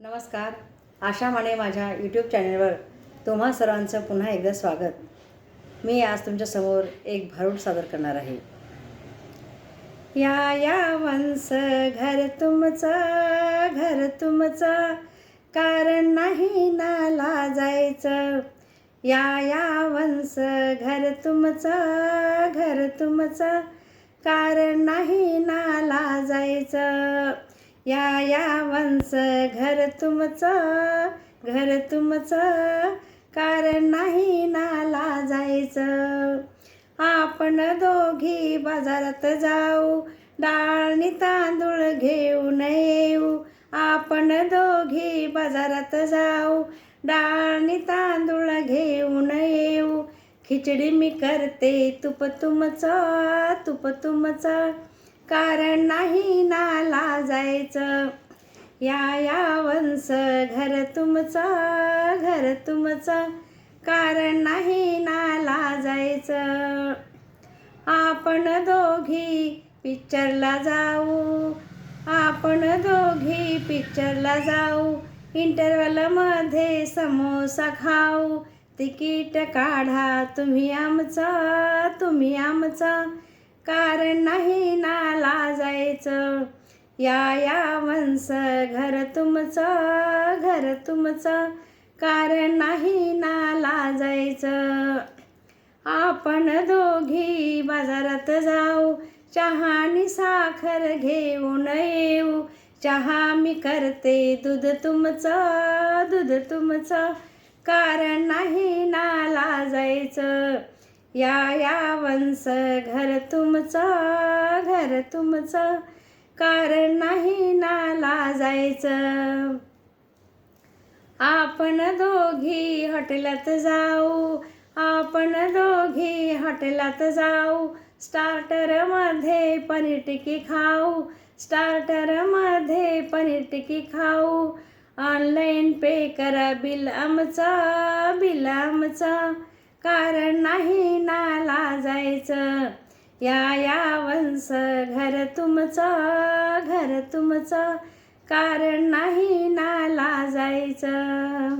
नमस्कार. आशा माने माझ्या यूट्यूब चॅनलवर तुम्हा सर्वांचं पुन्हा एकदा स्वागत. मी आज तुमच्यासमोर एक भारूड सादर करणार आहे. या या वंस घर तुमचा घर तुमचा कारण नाही नाला जायचं. या या वंस घर तुमचा घर तुमचा कारण नाही नाला जायचं. या या वंश घर तुमचं घर तुमचं. कारण नाही नाला जायचं. आपण दोघी बाजारात जाऊ डाळणी तांदूळ घेऊन येऊ. आपण दोघी बाजारात जाऊ डाळणी तांदूळ घेऊन येऊ. खिचडी मी करते तुप तुमचं तुप तुमचं. कारण नाही नाला जायचं या या वंस घर तुमचा घर तुमचा. कारण नाही नाला जायचं. आपण दोघी पिक्चरला जाऊ. आपण दोघी पिक्चरला जाऊ. इंटरवलमध्ये समोसा खाऊ. तिकीट काढा तुम्ही आमचा तुम्ही आमचा. कारण नाही नाला जायचं. या या वंस घर तुमचा घर तुमचा. कारण नाही नाला जायचं. आपण दोघी बाजारात जाऊ. चहा आणि साखर घेऊन येऊ. चहा मी करते दूध तुमचं दूध तुमचं. कारण नाही नाला जायचं. या या वंस घर तुमचं घर तुमचं. कारण नाही नाला जायचं. आपण दोघी हॉटेलात जाऊ आपण दोघी हॉटेलात जाऊ. स्टार्टरमध्ये पनीर टिक्की खाऊ स्टार्टरमध्ये पनीर टिक्की खाऊ. ऑनलाईन पे करा बिल आमचं बिल आमचं. कारण नाही नाला जायचं. या या वंस घर तुमचं घर तुमचं. कारण नाही नाला जायचं.